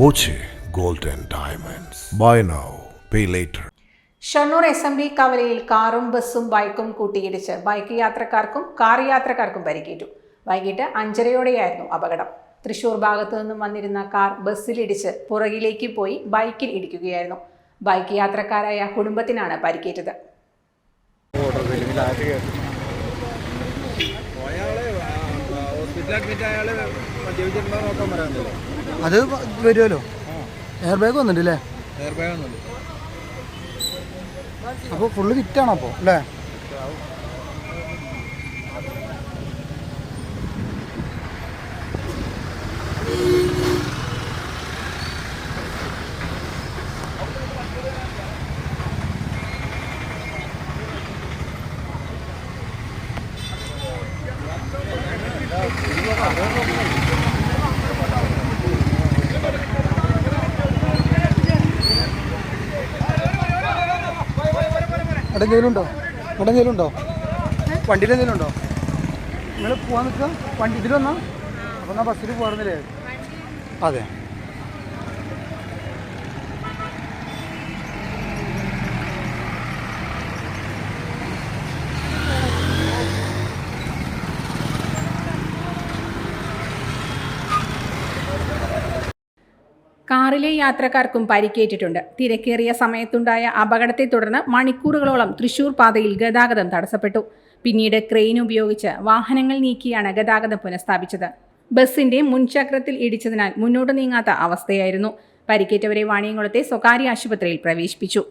Boche gold and diamonds. By now pay later Shoranur S M B കവലയിൽ കാറും ബസ്സും ബൈക്കും കൂട്ടിയിടിച്ച് ബൈക്ക് യാത്രക്കാർക്കും കാർ യാത്രക്കാർക്കും പരിക്കേറ്റു. വൈകിട്ട് അഞ്ചരയോടെയായിരുന്നു അപകടം. തൃശൂർ ഭാഗത്തു നിന്നും വന്നിരുന്ന കാർ ബസ്സിലിടിച്ച് പുറകിലേക്ക് പോയി ബൈക്കിൽ ഇടിക്കുകയായിരുന്നു. ബൈക്ക് യാത്രക്കാരായ കുടുംബത്തിനാണ് പരിക്കേറ്റത്. അത് വരുമല്ലോ എയർ ബാഗ് വന്നിട്ടില്ലേ? അപ്പൊ എയർ ബാഗ് ഒന്നുമില്ല അപ്പോൾ ഫുള്ള് ഫിറ്റാണ് അപ്പോൾ അല്ലേ? അവിടെ എന്തെങ്കിലുണ്ടോ ഇവിടെ വണ്ടിയിൽ എന്തെങ്കിലും ഉണ്ടോ നിങ്ങൾ പോവാൻ നിൽക്കുക വണ്ടി ഇതിൽ വന്നാ. എന്നാൽ ബസ്സിൽ പോകാറുന്നില്ലേ അതെ. കാറിലെ യാത്രക്കാർക്കും പരിക്കേറ്റിട്ടുണ്ട്. തിരക്കേറിയ സമയത്തുണ്ടായ അപകടത്തെ തുടർന്ന് മണിക്കൂറുകളോളം തൃശൂർ പാതയിൽ ഗതാഗതം തടസ്സപ്പെട്ടു. പിന്നീട് ക്രെയിൻ ഉപയോഗിച്ച് വാഹനങ്ങൾ നീക്കിയാണ് ഗതാഗതം പുനഃസ്ഥാപിച്ചത്. ബസിന്റെ മുൻചക്രത്തിൽ ഇടിച്ചതിനാൽ മുന്നോട്ട് നീങ്ങാത്ത അവസ്ഥയായിരുന്നു. പരിക്കേറ്റവരെ വാണിയംകുളത്തെ സ്വകാര്യ ആശുപത്രിയിൽ പ്രവേശിപ്പിച്ചു.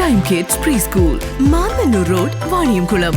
Time kids pre school Mannanur road Vaniyamkulam